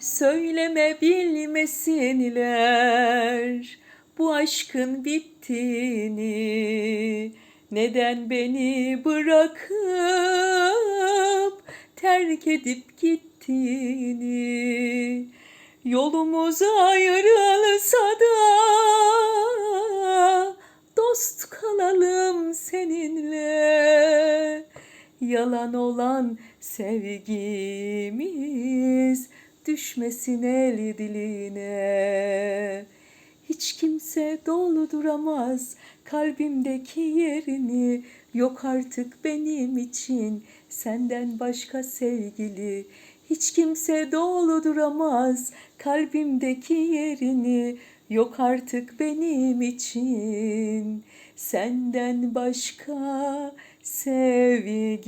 Söyleme bilmesinler bu aşkın bittiğini. Neden beni bırakıp terk edip gittiğini? Yolumuz ayrılsa da dost kalalım seninle. Yalan olan sevgimiz düşmesin el diline. Hiç kimse dolduramaz kalbimdeki yerini. Yok artık benim için senden başka sevgili. Hiç kimse dolduramaz kalbimdeki yerini. Yok artık benim için senden başka sevgili.